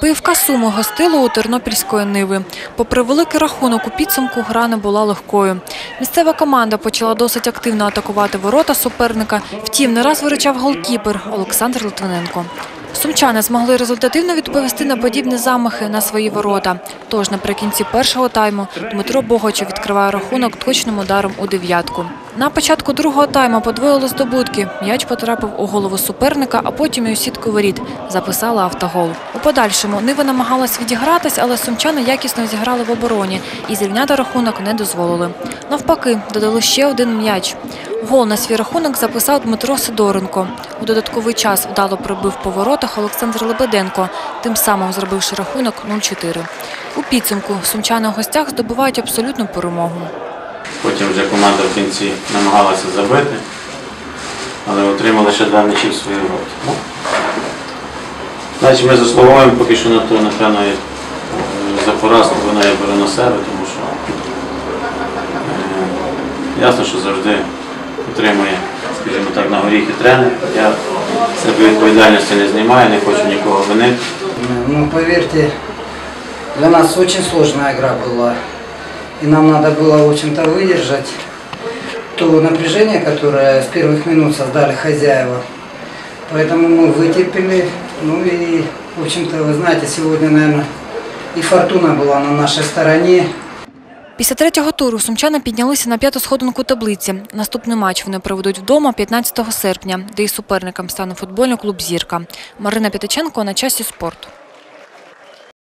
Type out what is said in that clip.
ПФК Суми гостило у Тернопільської Ниви. Попри великий рахунок у підсумку, гра не була легкою. Місцева команда почала досить активно атакувати ворота суперника. Втім, не раз виручав голкіпер Олександр Литвиненко. Сумчани змогли результативно відповісти на подібні замахи на свої ворота. Тож наприкінці першого тайму Дмитро Богачов відкриває рахунок точним ударом у дев'ятку. На початку другого тайму подвоїли здобутки. М'яч потрапив у голову суперника, а потім і у сітку воріт. Записала автогол. У подальшому Нива намагалась відігратись, але сумчани якісно зіграли в обороні і зрівняти рахунок не дозволили. Навпаки, додали ще один м'яч. Гол на свій рахунок записав Дмитро Сидоренко. У додатковий час вдало пробив по воротах Олександр Лебеденко, тим самим зробивши рахунок 0-4. У підсумку сумчани в гостях здобувають абсолютну перемогу. Потім вже команда в кінці намагалася забити, але отримали ще два м'ячі в свої роти. Ну, Значить, ми заслуговуємо поки що на то, напевно, е, за поразку вона я беру на себе, тому що е, ясно, що завжди отримує, скажімо так, на горіхи тренер. Я себе відповідальності не знімаю, не хочу нікого винити. Ну, поверьте, для нас очень сложная игра была И нам надо было, в общем-то, выдержать то напряжение, которое с первых минут создали хозяева. Поэтому мы вытерпели. Ну и, в общем-то, вы знаете, сегодня, наверное, и фортуна была на нашей стороне. Після третього туру сумчани піднялися на п'яту сходинку таблиці. Наступний матч вони проведуть вдома 15 серпня, де і суперником стане футбольний клуб «Зірка». Марина П'ятиченко на часі спорту.